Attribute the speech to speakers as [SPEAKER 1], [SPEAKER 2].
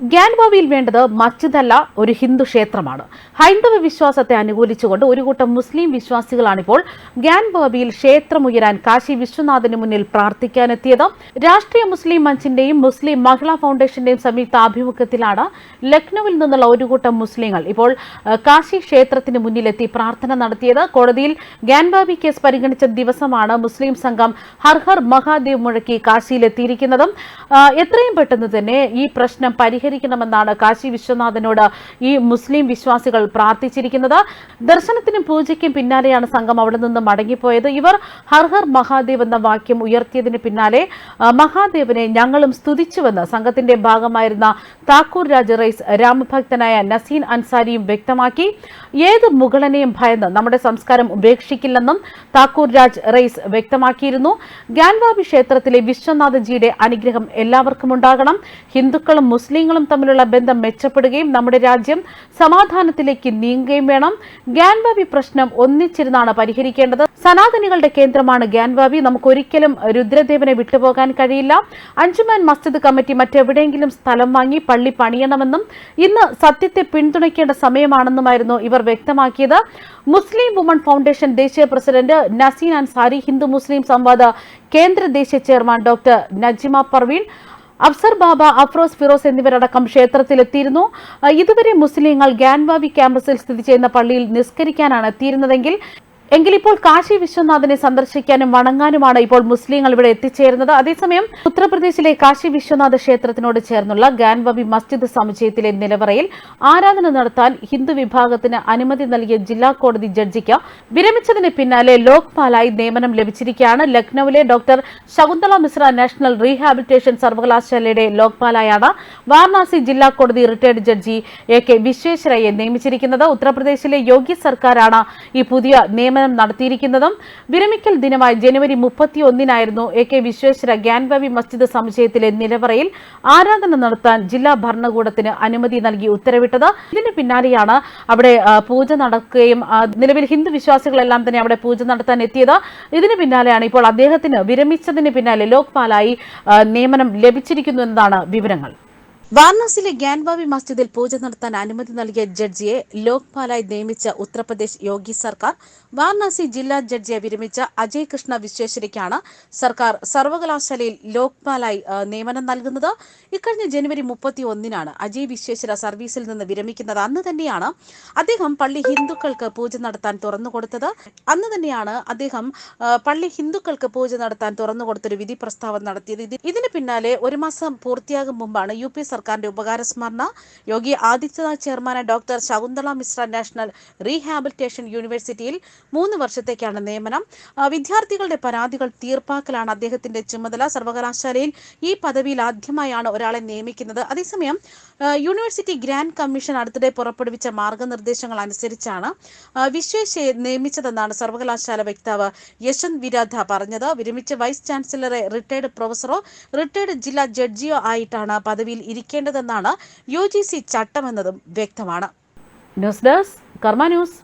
[SPEAKER 1] ഗ്യാൻബാവിയിൽ വേണ്ടത് മസ്ജിദല്ല ഒരു ഹിന്ദു ക്ഷേത്രമാണ്. ഹൈന്ദവ വിശ്വാസത്തെ അനുകൂലിച്ചുകൊണ്ട് ഒരു കൂട്ടം മുസ്ലിം വിശ്വാസികളാണിപ്പോൾ ഗ്യാൻബാവിയിൽ ക്ഷേത്രമുയരാൻ കാശി വിശ്വനാഥന് മുന്നിൽ പ്രാർത്ഥിക്കാനെത്തിയത്. രാഷ്ട്രീയ മുസ്ലിം മഞ്ചിന്റെയും മുസ്ലിം മഹിളാ ഫൗണ്ടേഷന്റെയും സംയുക്ത ആഭിമുഖ്യത്തിലാണ് ലക്നൌവിൽ നിന്നുള്ള ഒരു കൂട്ടം മുസ്ലിങ്ങൾ ഇപ്പോൾ കാശി ക്ഷേത്രത്തിന് മുന്നിലെത്തി പ്രാർത്ഥന നടത്തിയത്. കോടതിയിൽ ഗ്യാൻബാബി കേസ് പരിഗണിച്ച ദിവസമാണ് മുസ്ലിം സംഘം ഹർ ഹർ മഹാദേവ് മുഴക്കി കാശിയിലെത്തിയിരിക്കുന്നതും. എത്രയും പെട്ടെന്ന് തന്നെ ഈ പ്രശ്നം പരിഹരിക്കണമെന്നാണ് കാശി വിശ്വനാഥനോട് ഈ മുസ്ലിം വിശ്വാസികൾ പ്രാർത്ഥിച്ചിരിക്കുന്നത്. ദർശനത്തിനും പൂജയ്ക്കും പിന്നാലെയാണ് സംഘം അവിടെ നിന്ന് മടങ്ങിപ്പോയത്. ഇവർ ഹർ ഹർ മഹാദേവ് എന്ന വാക്യം ഉയർത്തിയതിന് പിന്നാലെ മഹാദേവനെ ഞങ്ങളും സ്തുതിച്ചുവെന്ന് സംഘത്തിന്റെ ഭാഗമായിരുന്ന താക്കൂർ രാജ റൈസ് രാമഭക്തനായ നസീൻ അൻസാരിയും വ്യക്തമാക്കി ഏത് മുഗളനെയും ഭയന്ന് നമ്മുടെ സംസ്കാരം ഉപേക്ഷിക്കില്ലെന്നും താക്കൂർ രാജ് റൈസ് വ്യക്തമാക്കിയിരുന്നു. ഗാൻവാബി ക്ഷേത്രത്തിലെ വിശ്വനാഥജിയുടെ അനുഗ്രഹം എല്ലാവർക്കും ഉണ്ടാകണം. ഹിന്ദുക്കളും മുസ്ലിങ്ങളും തമ്മിലുള്ള ബന്ധം മെച്ചപ്പെടുകയും നമ്മുടെ രാജ്യം സമാധാനത്തിലേക്ക് നീങ്ങുകയും വേണം. ഗ്യാൻവാബി പ്രശ്നം ഒന്നിച്ചിരുന്നാണ് പരിഹരിക്കേണ്ടത്. സനാതനികളുടെ കേന്ദ്രമാണ് ഗ്യാൻവാബി നമുക്ക് ഒരിക്കലും രുദ്രദേവനെ വിട്ടുപോകാൻ കഴിയില്ല. അഞ്ചുമാൻ മസ്ജിദ് കമ്മിറ്റി മറ്റെവിടെയെങ്കിലും സ്ഥലം വാങ്ങി പള്ളി പണിയണമെന്നും ഇന്ന് സത്യത്തെ പിന്തുണയ്ക്കേണ്ട സമയമാണെന്നുമായിരുന്നു ഇവർ വ്യക്തമാക്കിയത്. മുസ്ലിം വുമൺ ഫൗണ്ടേഷൻ ദേശീയ പ്രസിഡന്റ് നസീൻ അൻസാരി ഹിന്ദു മുസ്ലിം സംവാദ കേന്ദ്ര ദേശീയ ചെയർമാൻ ഡോക്ടർ നജിമ പർവീൺ അഫ്സർ ബാബ അഫ്രോസ് ഫിറോസ് എന്നിവരടക്കം ക്ഷേത്രത്തിലെത്തിയിരുന്നു. ഇതുവരെ മുസ്ലിങ്ങൾ ഗ്യാൻവാവി ക്യാമ്പസിൽ സ്ഥിതി ചെയ്യുന്ന പള്ളിയിൽ നിസ്കരിക്കാനാണ് എത്തിയിരുന്നതെങ്കിൽ എങ്കിൽ ഇപ്പോൾ കാശി വിശ്വനാഥനെ സന്ദർശിക്കാനും വണങ്ങാനുമാണ് ഇപ്പോൾ മുസ്ലിങ്ങൾ ഇവിടെ എത്തിച്ചേരുന്നത്. അതേസമയം ഉത്തർപ്രദേശിലെ കാശി വിശ്വനാഥ ക്ഷേത്രത്തിനോട് ചേർന്നുള്ള ഗാൻവബി മസ്ജിദ് സമുച്ചയത്തിലെ നിലവറയിൽ ആരാധന നടത്താൻ ഹിന്ദു വിഭാഗത്തിന് അനുമതി നൽകിയ ജില്ലാ കോടതി ജഡ്ജിക്ക് വിരമിച്ചതിന് പിന്നാലെ ലോക്പാലായി നിയമനം ലഭിച്ചിരിക്കുകയാണ്. ലക്നൌവിലെ doctor Shakuntala Mishra national rehabilitation സർവകലാശാലയുടെ ലോക്പാലായാണ് വാരണാസി ജില്ലാ കോടതി റിട്ടയർഡ് ജഡ്ജി എ കെ വിശ്വേശ്വരയെ നിയമിച്ചിരിക്കുന്നത്. ഉത്തർപ്രദേശിലെ യോഗി സർക്കാരാണ് ഈ പുതിയ നിയമനം നടത്തിയിരിക്കുന്നതും വിരമിക്കൽ ദിനമായ ജനുവരി മുപ്പത്തി ഒന്നിനായിരുന്നു എ കെ വിശ്വേശ്വര ഗ്യാൻഭവി മസ്ജിദ് സമുച്ചയത്തിലെ നിലവറയിൽ ആരാധന നടത്താൻ ജില്ലാ ഭരണകൂടത്തിന് അനുമതി നൽകി ഉത്തരവിട്ടത്. ഇതിന് പിന്നാലെയാണ് അവിടെ പൂജ നടക്കുകയും നിലവിൽ ഹിന്ദു വിശ്വാസികളെല്ലാം തന്നെ അവിടെ പൂജ നടത്താൻ എത്തിയത്. ഇതിന് പിന്നാലെയാണ് ഇപ്പോൾ അദ്ദേഹത്തിന് വിരമിച്ചതിന് പിന്നാലെ ലോക്പാലായി നിയമനം ലഭിച്ചിരിക്കുന്നു എന്നതാണ് വിവരങ്ങൾ. വാരണാസിയിലെ ഗ്യാൻബാബി മസ്ജിദിൽ പൂജ നടത്താൻ അനുമതി നൽകിയ ജഡ്ജിയെ ലോക്പാലായി നിയമിച്ച ഉത്തർപ്രദേശ് യോഗി സർക്കാർ വാരണാസി ജില്ലാ ജഡ്ജിയെ വിരമിച്ച അജയ് കൃഷ്ണ വിശ്വേശ്വരയ്ക്കാണ് സർക്കാർ സർവകലാശാലയിൽ ലോക്പാലായി നിയമനം നൽകുന്നത്. ഇക്കഴിഞ്ഞ ജനുവരി മുപ്പത്തി ഒന്നിനാണ് അജയ് വിശ്വേശ്വര സർവീസിൽ നിന്ന് വിരമിക്കുന്നത്. അന്ന് തന്നെയാണ് അദ്ദേഹം പള്ളി ഹിന്ദുക്കൾക്ക് പൂജ നടത്താൻ തുറന്നുകൊടുത്തത്. അന്ന് തന്നെയാണ് അദ്ദേഹം പള്ളി ഹിന്ദുക്കൾക്ക് പൂജ നടത്താൻ തുറന്നുകൊടുത്തൊരു വിധി പ്രസ്താവന നടത്തിയത്. ഇത് ഇതിന് പിന്നാലെ ഒരു മാസം പൂർത്തിയാകും മുമ്പാണ് യു പി സർക്കാരിന്റെ ഉപകാരസ്മരണ. യോഗി ആദിത്യനാഥ് ചെയർമാനായ doctor Shakuntala Mishra national rehabilitation യൂണിവേഴ്സിറ്റിയിൽ മൂന്ന് വർഷത്തേക്കാണ് നിയമനം. വിദ്യാർത്ഥികളുടെ പരാതികൾ തീർപ്പാക്കലാണ് അദ്ദേഹത്തിന്റെ ചുമതല. സർവകലാശാലയിൽ ഈ പദവിയിൽ ആദ്യമായാണ് ഒരാളെ നിയമിക്കുന്നത്. അതേസമയം യൂണിവേഴ്സിറ്റി ഗ്രാൻഡ് കമ്മീഷൻ അടുത്തിടെ പുറപ്പെടുവിച്ച മാർഗനിർദ്ദേശങ്ങൾ അനുസരിച്ചാണ് വിശ്വേഷയെ നിയമിച്ചതെന്നാണ് സർവകലാശാല വക്താവ് യശ്വന്ത് വിരാധ പറഞ്ഞത്. വിരമിച്ച വൈസ് ചാൻസലറെ റിട്ടയർഡ് പ്രൊഫസറോ റിട്ടയർഡ് ജില്ലാ ജഡ്ജിയോ ആയിട്ടാണ് പദവിയിൽ ഇരിക്കേണ്ടതെന്നാണ് യു ചട്ടമെന്നതും വ്യക്തമാണ്. News desk Karma news.